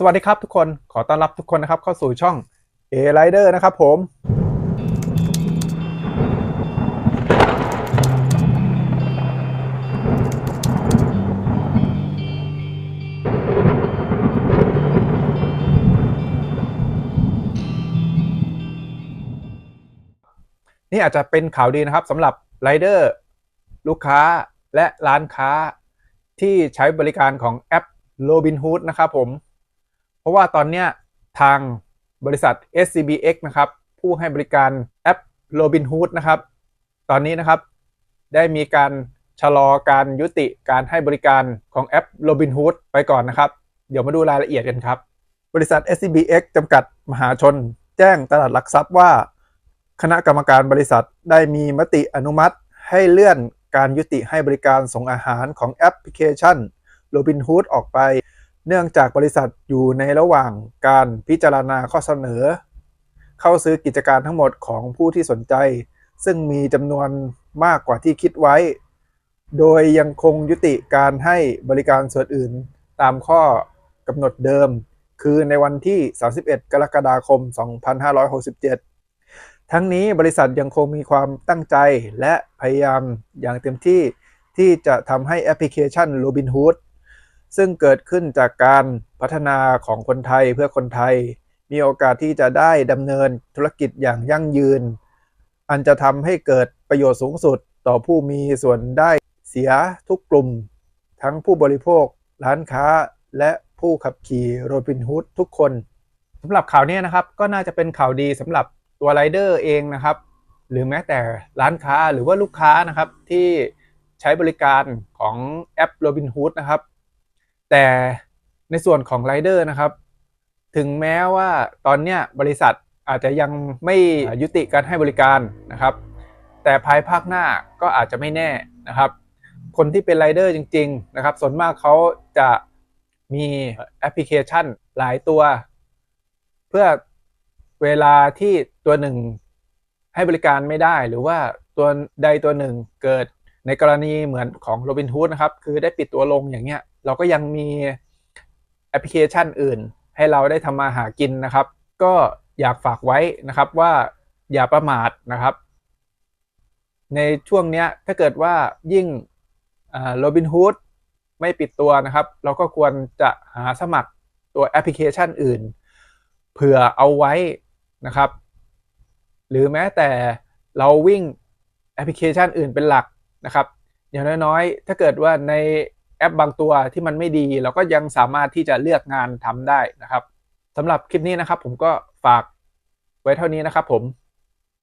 สวัสดีครับทุกคน ขอต้อนรับทุกคนนะครับเข้าสู่ช่อง A Rider นะครับผม นี่อาจจะเป็นข่าวดีนะครับสำหรับไรเดอร์ลูกค้าและร้านค้าที่ใช้บริการของแอป Robinhood นะครับผม เพราะว่าตอนเนี้ยทางบริษัท SCBX นะครับ ผู้ให้บริการแอป Robinhood นะครับ ตอนนี้นะครับได้มีการชะลอการยุติการให้บริการของแอป Robinhood ไปก่อนนะครับ เดี๋ยวมาดูรายละเอียดกันครับ บริษัท SCBX จำกัดมหาชน แจ้งตลาดหลักทรัพย์ว่า คณะกรรมการบริษัทได้มีมติอนุมัติให้เลื่อนการยุติให้บริการส่งอาหารของแอปพลิเคชัน Robinhood ออกไป เนื่องจากบริษัทอยู่ในระหว่างการพิจารณาข้อเสนอ เข้าซื้อกิจการทั้งหมดของผู้ที่สนใจ ซึ่งมีจำนวนมากกว่าที่คิดไว้ โดยยังคงยุติการให้บริการส่วนอื่นตามข้อกำหนดเดิม คือในวันที่ 31 กรกฎาคม 2567 ทั้งนี้บริษัทยังคงมีความตั้งใจและพยายามอย่างเต็มที่ที่จะทำให้แอปพลิเคชัน Robinhood ซึ่งเกิดขึ้นจากการพัฒนาของคนไทยเพื่อคนไทย มีโอกาสที่จะได้ดำเนินธุรกิจอย่างยั่งยืน อันจะทำให้เกิดประโยชน์สูงสุดต่อผู้มีส่วนได้เสียทุกกลุ่ม ทั้งผู้บริโภค ร้านค้า และผู้ขับขี่โรบินฮูดทุกคนสำหรับข่าวนี้นะครับก็น่าจะเป็นข่าวดีสำหรับตัวไรเดอร์เองนะครับ หรือแม้แต่ร้านค้าหรือว่าลูกค้านะครับที่ใช้บริการของแอป Robinhood นะครับ แต่ในส่วนของไรเดอร์นะครับ ถึงแม้ว่าตอนเนี้ยบริษัทอาจจะยังไม่ยุติการให้บริการนะครับ แต่ภายภาคหน้าก็อาจจะไม่แน่นะครับ คนที่เป็นไรเดอร์จริง ๆ นะครับ ส่วนมากเขาจะมีแอปพลิเคชันหลายตัว เพื่อเวลาที่ตัวหนึ่งให้บริการไม่ได้ หรือว่าตัวใดตัวหนึ่งเกิดในกรณีเหมือนของ Robinhood นะครับ คือได้ปิดตัวลงอย่างเงี้ย เราก็ยังมีแอปพลิเคชันอื่น ให้เราได้ทำมาหากินนะครับ ก็อยากฝากไว้นะครับว่าอย่าประมาทนะครับ ในช่วงนี้ถ้าเกิดว่ายิ่งโรบินฮูดไม่ปิดตัวนะครับ เราก็ควรจะหาสมัครตัวแอปพลิเคชันอื่น เผื่อเอาไว้นะครับ หรือแม้แต่เราวิ่งแอปพลิเคชันอื่นเป็นหลักนะครับ อย่างน้อยๆ ถ้าเกิดว่าใน แอปบางตัวที่มันไม่ดี เราก็ยังสามารถที่จะเลือกงานทำได้นะครับสำหรับคลิปนี้นะครับผมก็ฝากไว้เท่านี้นะครับผม